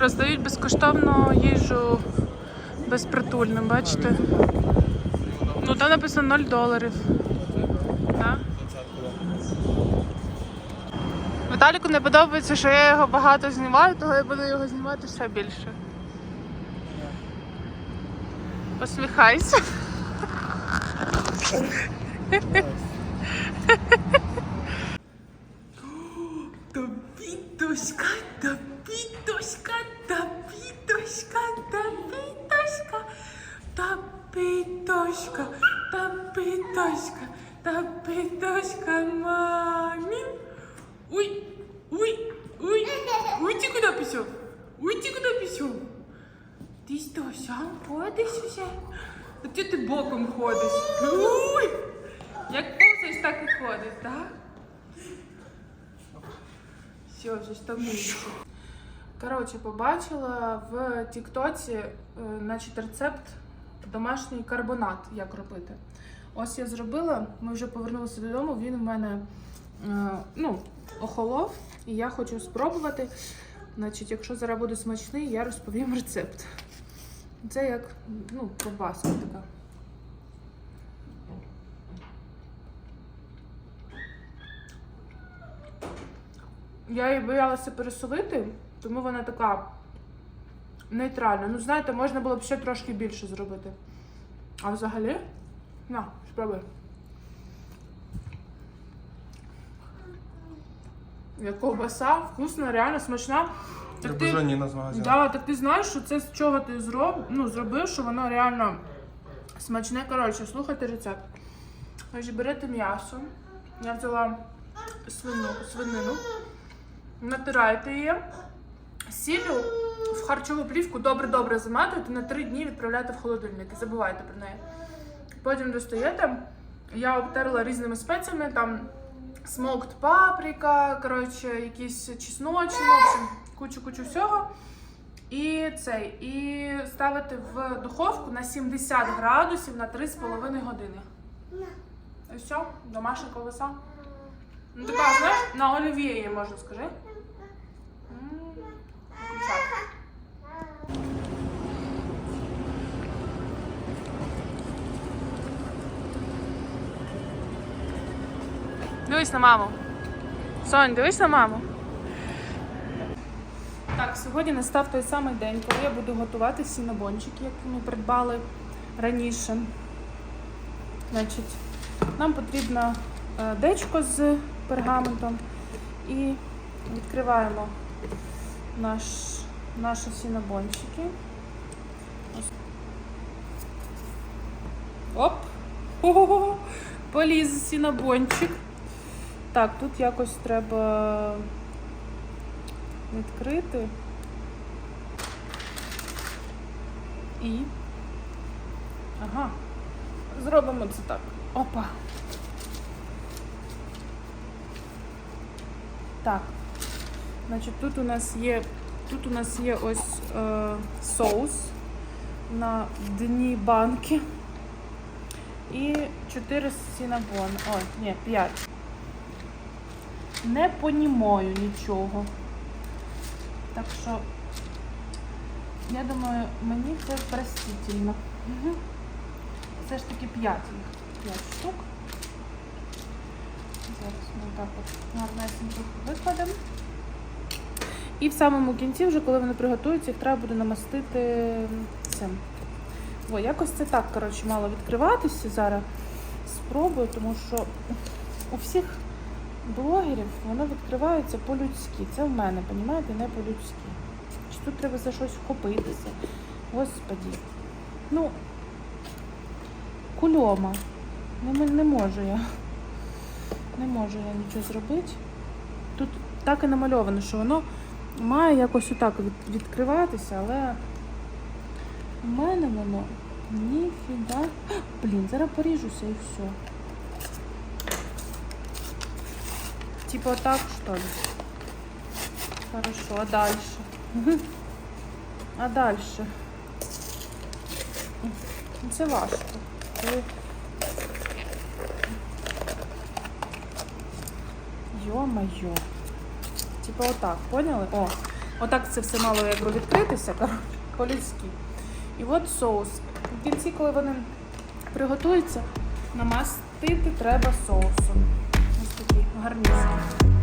Роздають безкоштовну їжу безпритульним, бачите? Ну там написано 0 доларів. Віталіку не подобається, що я його багато знімаю, того я буду його знімати ще більше. Посміхайся. Допіточка, допіточка, допіточка, допіточка, допіточка, допіточка, допіточка, мамі. Ой, ой, ой, ой, ти куди пішов? Ой, ти куди пішов? Ти що, сам ходиш уже? А ти ти боком ходиш? Ой! Все, вже стомився. Коротше, побачила в Тіктоці, е, значить, рецепт домашній карбонат, як робити. Ось я зробила, ми вже повернулися додому, він в мене е, ну, охолов, і я хочу спробувати. Значить, якщо зараз буде смачний, я розповім рецепт. Це як ну, ковбаска така. Я її боялася пересолити, тому вона така нейтральна. Ну, знаєте, можна було б ще трошки більше зробити. А взагалі, на, спробуй. Як ковбаса, вкусна, реально смачна. Так ти, бажаніна з магазину. да, так ти знаєш, що це з чого ти зроб, ну, зробив, що воно реально смачне. Коротше, слухайте рецепт. Берете м'ясо. Я взяла свину, свинину, натираєте її, сіллю в харчову плівку добре-добре заматуєте, на 3 дні відправляєте в холодильник і забувайте про неї. Потім достаєте. Я обтерла різними спеціями, там смокт паприка, коротше, якісь чесночі, в общем, кучу-кучу всього. І цей, і ставити в духовку на 70 градусів на 3,5 години. І все, домашня ковбаса. Ну така, знаєш, на олів'є можна, скажи. Дивись на маму. Сонь, дивись на маму. Так, сьогодні настав той самий день, коли я буду готувати сінобончики, які ми придбали раніше. Значить, нам потрібно е, дечко з пергаментом і відкриваємо наш, наші сінобончики. Ось. Оп! Хо-хо-хо! Поліз сінобончик. Так, тут якось треба відкрити. І. Ага. Зробимо це так. Опа. Так. Значить, тут у нас є. Тут у нас є ось е, соус на дні банки. І 4 сінабон. Ой, ні, 5. Не понімаю нічого. Так що, я думаю, мені це простительно. Угу. Все ж таки 5 їх. 5 штук. Зараз ми так от гарнесенько викладемо. І в самому кінці, вже коли вони приготуються, їх треба буде намастити цим. О, якось це так, коротше, мало відкриватися. Зараз спробую, тому що у всіх блогерів воно відкривається по-людськи. Це в мене, розумієте, не по-людськи. Чи тут треба за щось вхопитися? Господі. Ну, кульома. Не, не можу я. Не можу я нічого зробити. Тут так і намальовано, що воно має якось отак відкриватися, але у мене воно ніфіга. Блін, зараз поріжуся і все. Типа так, что ли? Хорошо, а дальше? А дальше? Це важко. Це- Ё-моё. Типа вот так, поняли? О, Отак це все мало якби відкритися по-людськи. І от соус. В кінці, коли вони приготуються, намастити треба соусом. Ось такий гарнізний.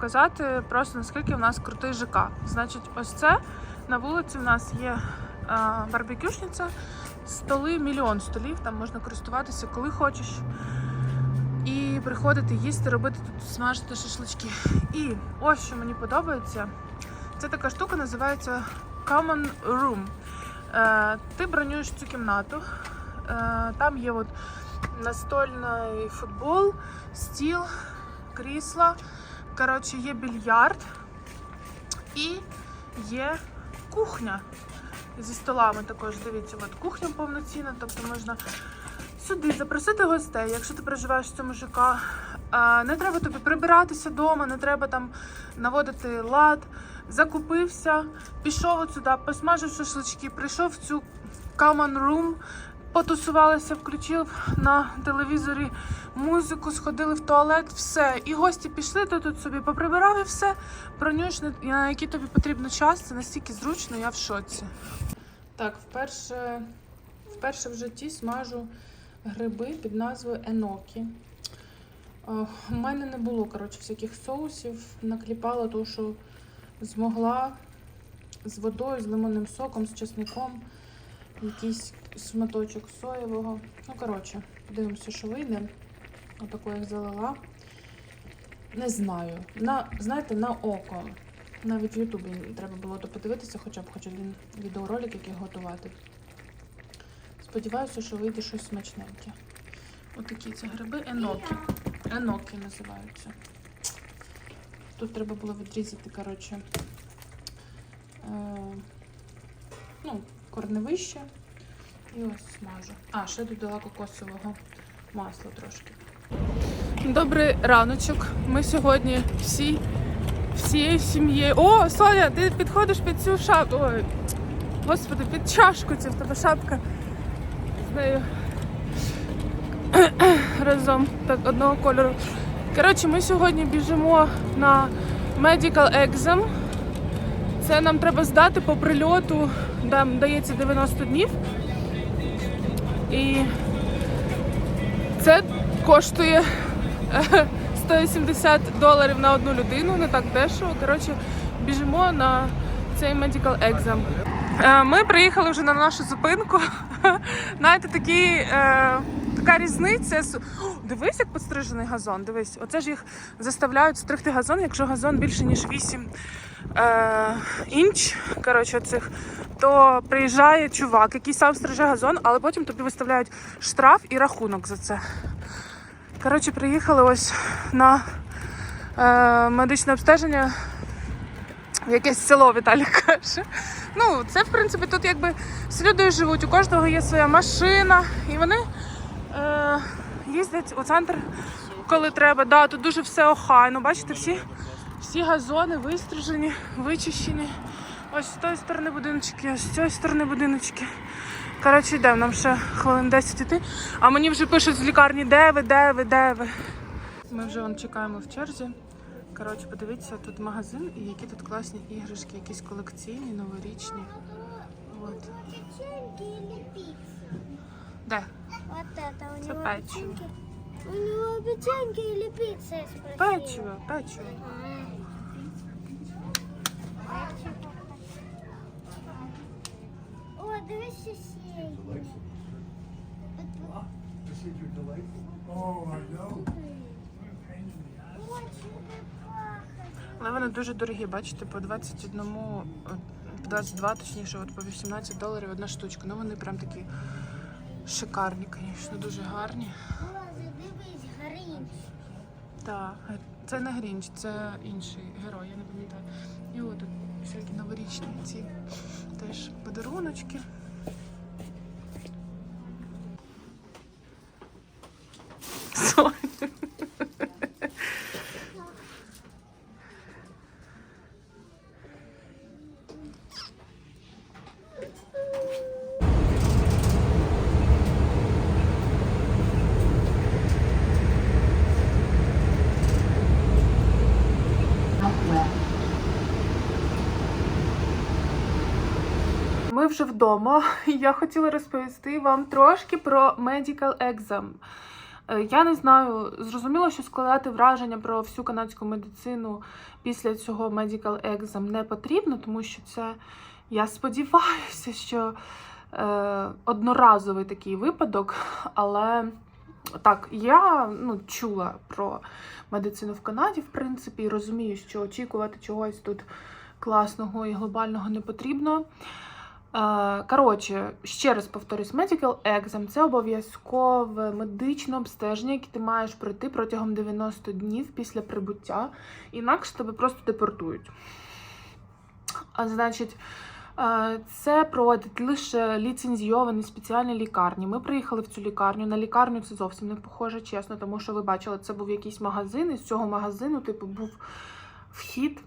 Показати просто наскільки в нас крутий ЖК. Значить, ось це на вулиці в нас є е, барбекюшниця, столи, мільйон столів, там можна користуватися коли хочеш. І приходити їсти, робити тут смажити шашлички. І ось що мені подобається. Це така штука називається Common Room. Е, ти бронюєш цю кімнату. Е, там є от настольний футбол, стіл, крісла. Коротше, є більярд і є кухня зі столами також. Дивіться, от кухня повноцінна, тобто можна сюди запросити гостей, якщо ти проживаєш в цьому ЖК. Не треба тобі прибиратися вдома, не треба там наводити лад. Закупився, пішов от сюди, посмажив шашлички, прийшов в цю common room, потусувалися, включив на телевізорі музику, сходили в туалет, все. І гості пішли, ти тут собі поприбирав і все. Бронюєш на який тобі потрібно час. Це настільки зручно, я в шоці. Так, вперше, вперше в житті смажу гриби під назвою Енокі. У мене не було коротше, всяких соусів. Накліпала то, що змогла з водою, з лимонним соком, з чесником, якийсь шматочок соєвого. Ну, коротше, дивимося, що вийде. Отаку як залила. Не знаю. На, знаєте, на око. Навіть в Ютубі треба було то подивитися, хоча б хоч один відеоролик, який готувати. Сподіваюся, що вийде щось смачненьке. Отакі це гриби енокі. Енокі називаються. Тут треба було відрізати, коротше, е, ну, корневище. І ось смажу. А, ще додала кокосового масла трошки. Добрий раночок. Ми сьогодні всі, всією сім'єю. О, Соня, ти підходиш під цю шапку. Ой, господи, під чашку цю в тебе шапка з нею разом так одного кольору. Коротше, ми сьогодні біжимо на medical exam. Це нам треба здати по прильоту, там дається 90 днів. І це коштує е, 170 доларів на одну людину, не так дешево. Коротше, біжимо на цей medical exam. Е, Ми приїхали вже на нашу зупинку. Знаєте, такі, е, така різниця. Дивись, як підстрижений газон. Дивись, оце ж їх заставляють стригти газон, якщо газон більше ніж 8 е, інч. Коротше, цих, то приїжджає чувак, який сам стриже газон, але потім тобі виставляють штраф і рахунок за це. Коротше, приїхали ось на е, медичне обстеження в якесь село Віталій каже. Ну, це в принципі тут якби всі люди живуть, у кожного є своя машина, і вони е, їздять у центр, коли треба. Да, тут дуже все охайно. Бачите, всі, всі газони вистрижені, вичищені. Ось з тої сторони будиночки, ось з цієї сторони будиночки. Коротше, йдемо, нам ще хвилин 10 іти. А мені вже пишуть з лікарні, де ви, де ви, де ви. Ми вже вон чекаємо в черзі. Коротше, подивіться, тут магазин і які тут класні іграшки, якісь колекційні, новорічні. От. Де? Вот это у Это него печиво. печеньки. У него печеньки или пицца, я спросила. Печиво, печиво. О, дивись чого пахне. Але вони дуже дорогі, бачите, по 21, от, 22, точніше, от по 18 доларів одна штучка. Ну вони прям такі шикарні, звісно, дуже гарні. Дивись, Грінч. Так, це не Грінч, це інший герой, я не пам'ятаю. І І от всякі новорічні ці теж подаруночки. Соня. Ми вже вдома. Я хотіла розповісти вам трошки про medical exam. Е, Я не знаю, зрозуміло, що складати враження про всю канадську медицину після цього medical exam не потрібно, тому що це, я сподіваюся, що е, одноразовий такий випадок, але так, я ну, чула про медицину в Канаді, в принципі, і розумію, що очікувати чогось тут класного і глобального не потрібно. Е, Коротше, ще раз повторюсь, medical exam – це обов'язкове медичне обстеження, яке ти маєш пройти протягом 90 днів після прибуття, інакше тебе просто депортують. А значить, е, це проводять лише ліцензійовані спеціальні лікарні. Ми приїхали в цю лікарню. На лікарню це зовсім не похоже, чесно, тому що ви бачили, це був якийсь магазин, і з цього магазину, типу, був вхід.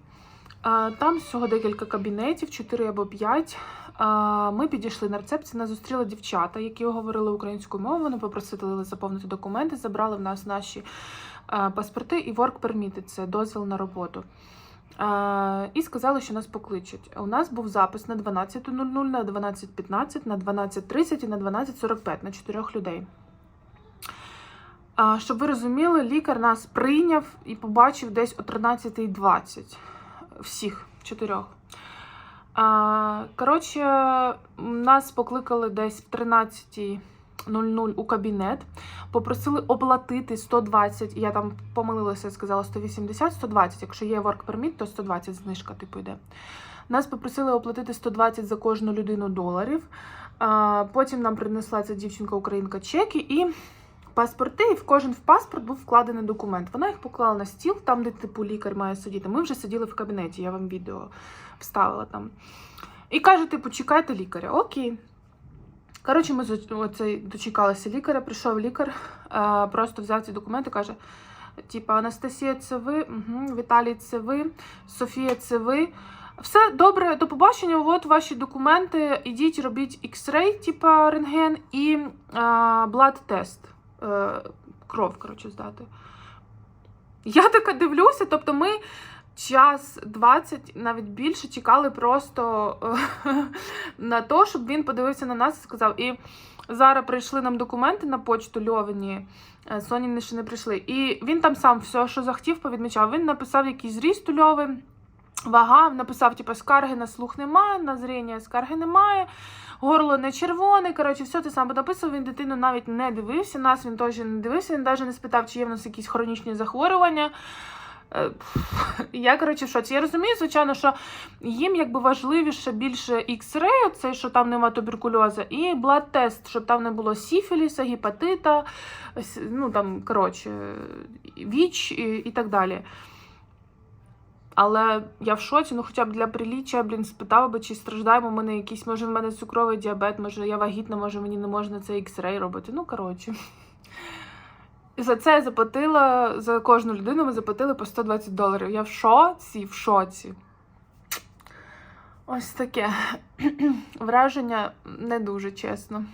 Там всього декілька кабінетів, 4 або 5. Ми підійшли на рецепцію, нас зустріли дівчата, які говорили українською мовою. Вони попросили заповнити документи, забрали в нас наші паспорти і work permit, це дозвіл на роботу. І сказали, що нас покличуть. У нас був запис на 12.00, на 12.15, на 12.30 і на 12.45 на чотирьох людей. Щоб ви розуміли, лікар нас прийняв і побачив десь о 13.20. Всіх чотирьох. Коротше, нас покликали десь в 13.00 у кабінет, попросили оплатити 120, я там помилилася, сказала 180, 120, якщо є work permit, то 120 знижка типу йде. Нас попросили оплатити 120 за кожну людину доларів. Потім нам принесла ця дівчинка-українка чеки і паспорти, і в кожен в паспорт був вкладений документ. Вона їх поклала на стіл, там, де типу лікар має сидіти. Ми вже сиділи в кабінеті, я вам відео вставила там. І каже, типу, чекайте лікаря. Окей. Коротше, ми оцей дочекалися лікаря, прийшов лікар, просто взяв ці документи, каже: типу, Анастасія, це ви, угу, Віталій, це ви, Софія, це ви. Все добре, до побачення. От ваші документи. Ідіть, робіть X-ray, типа рентген, і блад тест. Е, кров, коротше, здати. Я така дивлюся, тобто ми час 20, навіть більше чекали просто е, на те, щоб він подивився на нас і сказав. І зараз прийшли нам документи на почту Льовині, е, Соніни ще не прийшли. І він там сам все, що захотів, повідмічав. Він написав якийсь зріст у Льови, вага, написав, типу, скарги на слух немає, на зріння скарги немає. Горло не червоне, коротше, все те саме написав. Він дитину навіть не дивився. Нас він теж не дивився. Він навіть не спитав, чи є в нас якісь хронічні захворювання. Е, Я, коротше, в. Я розумію, звичайно, що їм якби важливіше більше X-ray, це що там нема туберкульозу, і блад-тест, щоб там не було сіфіліса, гепатита, ну там, коротше, ВІЧ і, і так далі. Але я в шоці, ну хоча б для приліччя, блін, спитала би, чи страждаємо мене якийсь, може, в мене цукровий діабет, може, я вагітна, може, мені не можна це X-ray робити. Ну, коротше. За це я заплатила, за кожну людину ми заплатили по 120 доларів. Я в шоці, в шоці. Ось таке. Враження не дуже чесно.